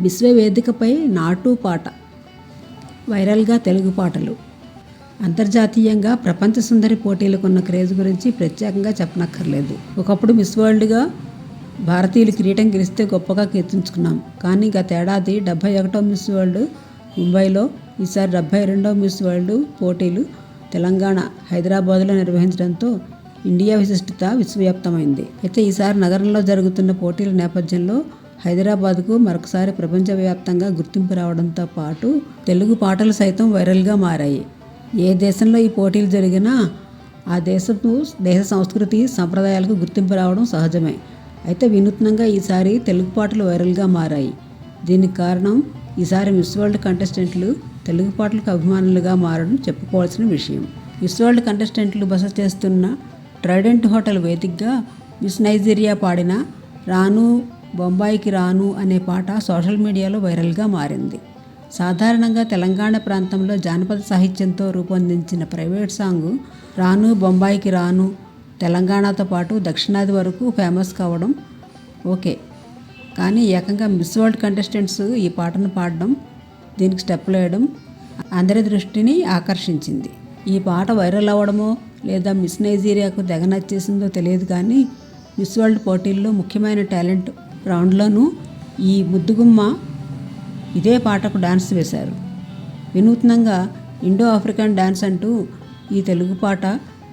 విశ్వవేదికపై నాటు పాట వైరల్గా తెలుగు పాటలు. అంతర్జాతీయంగా ప్రపంచ సుందరి పోటీలకున్న క్రేజ్ గురించి ప్రత్యేకంగా చెప్పనక్కర్లేదు. ఒకప్పుడు మిస్ వరల్డ్గా భారతీయులు కిరీటం గెలిస్తే గొప్పగా కీర్తించుకున్నాం. కానీ గతేడాది డెబ్బై ఒకటో మిస్ వరల్డ్ ముంబైలో ఈసారి డెబ్బై రెండో మిస్ వరల్డ్ పోటీలు తెలంగాణ హైదరాబాద్లో నిర్వహించడంతో ఇండియా విశిష్టత విశ్వవ్యాప్తమైంది. అయితే ఈసారి నగరంలో జరుగుతున్న పోటీల నేపథ్యంలో హైదరాబాద్కు మరొకసారి ప్రపంచవ్యాప్తంగా గుర్తింపు రావడంతో పాటు తెలుగు పాటలు సైతం వైరల్గా మారాయి. ఏ దేశంలో ఈ పోటీలు జరిగినా ఆ దేశపు దేశ సంస్కృతి సంప్రదాయాలకు గుర్తింపు రావడం సహజమే. అయితే వినూత్నంగా ఈసారి తెలుగు పాటలు వైరల్గా మారాయి. దీనికి కారణం ఈసారి మిస్ వరల్డ్ కంటెస్టెంట్లు తెలుగు పాటలకు అభిమానులుగా మారడం చెప్పుకోవాల్సిన విషయం. మిస్ వరల్డ్ కంటెస్టెంట్లు బస చేస్తున్న ట్రైడెంట్ హోటల్ వేదికగా మిస్ నైజీరియా పాడిన రాను బొంబాయికి రాను అనే పాట సోషల్ మీడియాలో వైరల్గా మారింది. సాధారణంగా తెలంగాణ ప్రాంతంలో జానపద సాహిత్యంతో రూపొందించిన ప్రైవేట్ సాంగ్ రాను బొంబాయికి రాను తెలంగాణతో పాటు దక్షిణాది వరకు ఫేమస్ కావడం ఓకే. కానీ ఏకంగా మిస్ వరల్డ్ కంటెస్టెంట్స్ ఈ పాటను పాడడం దీనికి స్టెప్పులు వేయడం అందరి దృష్టిని ఆకర్షించింది. ఈ పాట వైరల్ అవ్వడమో లేదా మిస్ నైజీరియాకు తెగ నచ్చేసిందో తెలియదు కానీ మిస్ వరల్డ్ పోటీల్లో ముఖ్యమైన టాలెంట్ రౌండ్లోనూ ఈ ముద్దుగుమ్మ ఇదే పాటకు డాన్స్ వేశారు. వినూత్నంగా ఇండో ఆఫ్రికన్ డాన్స్ అంటూ ఈ తెలుగు పాట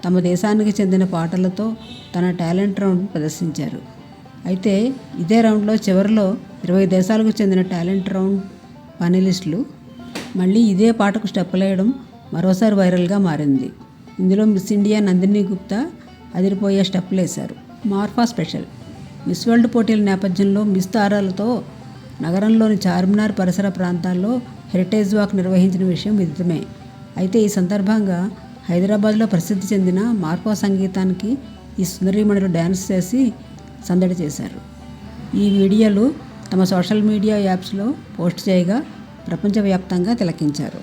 తమ దేశానికి చెందిన పాటలతో తన టాలెంట్ రౌండ్ ప్రదర్శించారు. అయితే ఇదే రౌండ్లో చివరిలో ఇరవై దేశాలకు చెందిన టాలెంట్ రౌండ్ పానలిస్టులు మళ్ళీ ఇదే పాటకు స్టెప్పులేయడం మరోసారి వైరల్గా మారింది. ఇందులో మిస్ ఇండియా నందిని గుప్తా అదిరిపోయే స్టెప్పులు వేశారు. మార్ఫా స్పెషల్. మిస్ వరల్డ్ పోటీల నేపథ్యంలో మిస్ తారాలతో నగరంలోని చార్మినార్ పరిసర ప్రాంతాల్లో హెరిటేజ్ వాక్ నిర్వహించిన విషయం విదితమే. అయితే ఈ సందర్భంగా హైదరాబాద్లో ప్రసిద్ధి చెందిన మార్కో సంగీతానికి ఈ సుందరీమణులు డ్యాన్స్ చేసి సందడి చేశారు. ఈ వీడియోలు తమ సోషల్ మీడియా యాప్స్లో పోస్ట్ చేయగా ప్రపంచవ్యాప్తంగా తిలకించారు.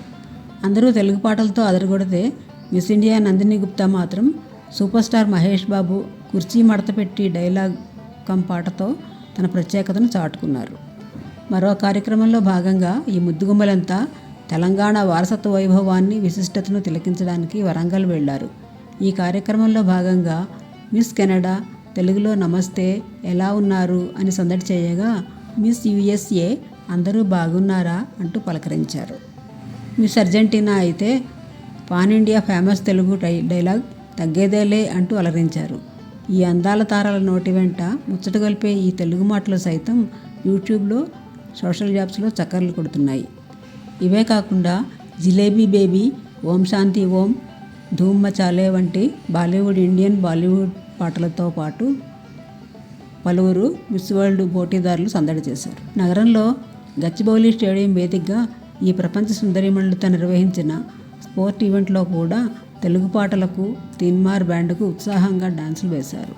అందరూ తెలుగు పాటలతో అదరగొడితే మిస్ ఇండియా నందిని గుప్తా మాత్రం సూపర్ స్టార్ మహేష్ బాబు కుర్చీ మడత పెట్టి డైలాగ్ కం పాటతో తన ప్రత్యేకతను చాటుకున్నారు. మరో కార్యక్రమంలో భాగంగా ఈ ముద్దుగుమ్మలంతా తెలంగాణ వారసత్వ వైభవాన్ని విశిష్టతను తిలకించడానికి వరంగల్ వెళ్ళారు ఈ కార్యక్రమంలో భాగంగా మిస్ కెనడా తెలుగులో నమస్తే ఎలా ఉన్నారు అని సందడి చేయగా మిస్ యుఎస్ఏ అందరూ బాగున్నారా అంటూ పలకరించారు. మిస్ అర్జెంటీనా అయితే పాన్ ఇండియా ఫేమస్ తెలుగు డై డైలాగ్ తగ్గేదేలే అంటూ అలరించారు. ఈ అందాల తారాల నోటి వెంట ముచ్చటగొల్పే ఈ తెలుగు మాటలు సైతం యూట్యూబ్లో సోషల్ యాప్స్లో చక్కర్లు కొడుతున్నాయి. ఇవే కాకుండా జిలేబీ బేబీ ఓం శాంతి ఓం ధూమ్ మచాలే వంటి బాలీవుడ్ ఇండియన్ బాలీవుడ్ పాటలతో పాటు పలువురు మిస్ వరల్డ్ పోటీదారులు సందడి చేశారు. నగరంలో గచ్చిబౌలి స్టేడియం వేదికగా ఈ ప్రపంచ సుందరిమణులతో నిర్వహించిన స్పోర్ట్ ఈవెంట్లో కూడా తెలుగు పాటలకు తీన్మార్ బ్యాండ్కు ఉత్సాహంగా డాన్సులు వేశారు.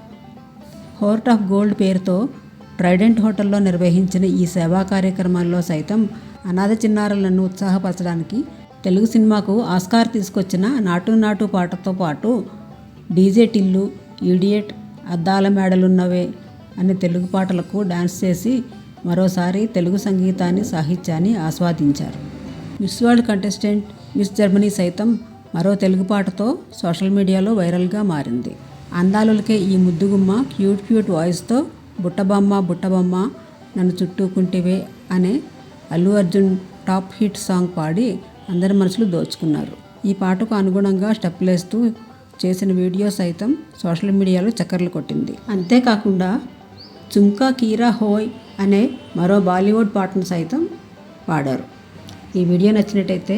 హోర్ట్ ఆఫ్ గోల్డ్ పేరుతో ట్రైడెంట్ హోటల్లో నిర్వహించిన ఈ సేవా కార్యక్రమాల్లో సైతం అనాథ చిన్నారులను ఉత్సాహపరచడానికి తెలుగు సినిమాకు ఆస్కార్ తీసుకొచ్చిన నాటు నాటు పాటతో పాటు డీజే టిల్లు ఈడియట్ అద్దాల మేడలున్నవే అనే తెలుగు పాటలకు డాన్స్ చేసి మరోసారి తెలుగు సంగీతాన్ని సాహిత్యాన్ని ఆస్వాదించారు. Miss World contestant Miss Germany సైతం మరో తెలుగు పాటతో సోషల్ మీడియాలో వైరల్గా మారింది. అందాలులకే ఈ ముద్దుగుమ్మ క్యూట్ క్యూట్ వాయిస్తో బుట్టబొమ్మ బుట్టబొమ్మ నన్ను చుట్టూకుంటివే అనే Allu Arjun top hit song పాడి అందరి మనసులు దోచుకున్నారు. ఈ పాటకు అనుగుణంగా స్టెప్లేస్తూ చేసిన వీడియో సైతం సోషల్ మీడియాలో చక్కర్లు కొట్టింది. అంతేకాకుండా చుంకా కీరా హోయ్ అనే మరో బాలీవుడ్ పాటను సైతం పాడారు. ఈ వీడియో నచ్చినట్టయితే